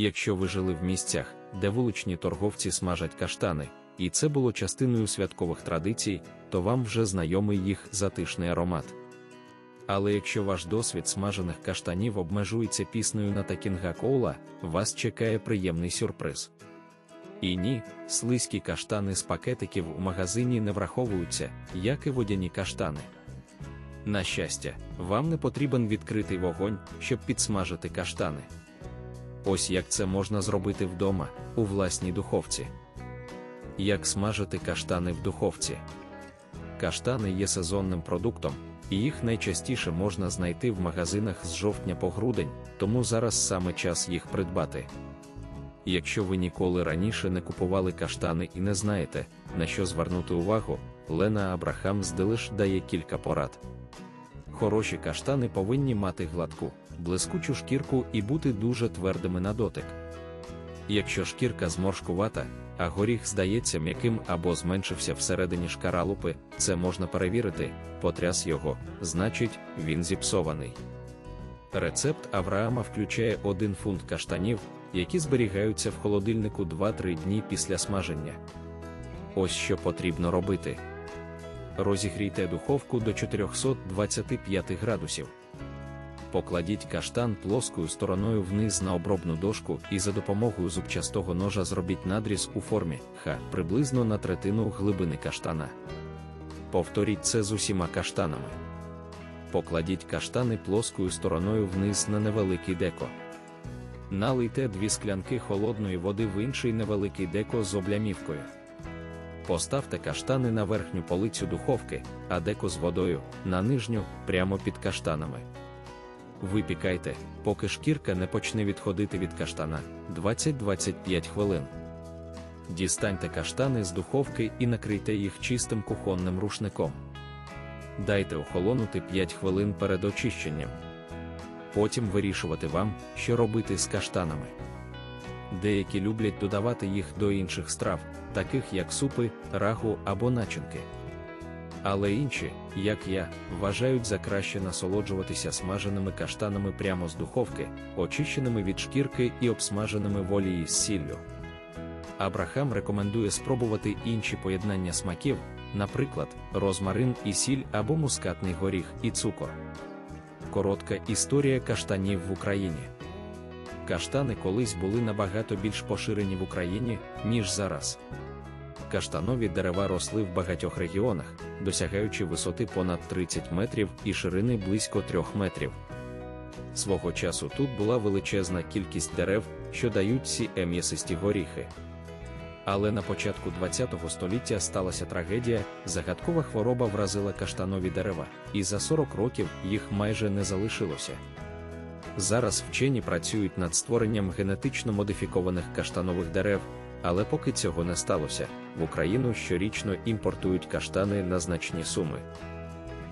Якщо ви жили в місцях, де вуличні торговці смажать каштани, і це було частиною святкових традицій, то вам вже знайомий їх затишний аромат. Але якщо ваш досвід смажених каштанів обмежується піснею на такінга коула, вас чекає приємний сюрприз. І ні, слизькі каштани з пакетиків у магазині не враховуються, як і водяні каштани. На щастя, вам не потрібен відкритий вогонь, щоб підсмажити каштани. Ось як це можна зробити вдома, у власній духовці. Як смажити каштани в духовці? Каштани є сезонним продуктом, і їх найчастіше можна знайти в магазинах з жовтня по грудень, тому зараз саме час їх придбати. Якщо ви ніколи раніше не купували каштани і не знаєте, на що звернути увагу, Лена Абрахам з Делиш дає кілька порад. Хороші каштани повинні мати гладку, блискучу шкірку і бути дуже твердими на дотик. Якщо шкірка зморшкувата, а горіх здається м'яким або зменшився всередині шкаралупи, це можна перевірити, потряс його, значить, він зіпсований. Рецепт Авраама включає 1 фунт каштанів, які зберігаються в холодильнику 2-3 дні після смаження. Ось що потрібно робити. Розігрійте духовку до 425 градусів. Покладіть каштан плоскою стороною вниз на обробну дошку і за допомогою зубчастого ножа зробіть надріз у формі Х приблизно на третину глибини каштана. Повторіть це з усіма каштанами. Покладіть каштани плоскою стороною вниз на невеликий деко. Налийте дві склянки холодної води в інший невеликий деко з облямівкою. Поставте каштани на верхню полицю духовки, а деко з водою на нижню прямо під каштанами. Випікайте, поки шкірка не почне відходити від каштана 20-25 хвилин. Дістаньте каштани з духовки і накрийте їх чистим кухонним рушником. Дайте охолонути 5 хвилин перед очищенням. Потім вирішувати вам, що робити з каштанами. Деякі люблять додавати їх до інших страв, таких як супи, рагу або начинки. Але інші, як я, вважають за краще насолоджуватися смаженими каштанами прямо з духовки, очищеними від шкірки і обсмаженими в олії з сіллю. Абрахам рекомендує спробувати інші поєднання смаків, наприклад, розмарин і сіль або мускатний горіх і цукор. Коротка історія каштанів в Україні. Каштани колись були набагато більш поширені в Україні, ніж зараз. Каштанові дерева росли в багатьох регіонах, досягаючи висоти понад 30 метрів і ширини близько 3 метрів. Свого часу тут була величезна кількість дерев, що дають ці м'ясисті горіхи. Але на початку ХХ століття сталася трагедія, загадкова хвороба вразила каштанові дерева, і за 40 років їх майже не залишилося. Зараз вчені працюють над створенням генетично модифікованих каштанових дерев, але поки цього не сталося, в Україну щорічно імпортують каштани на значні суми.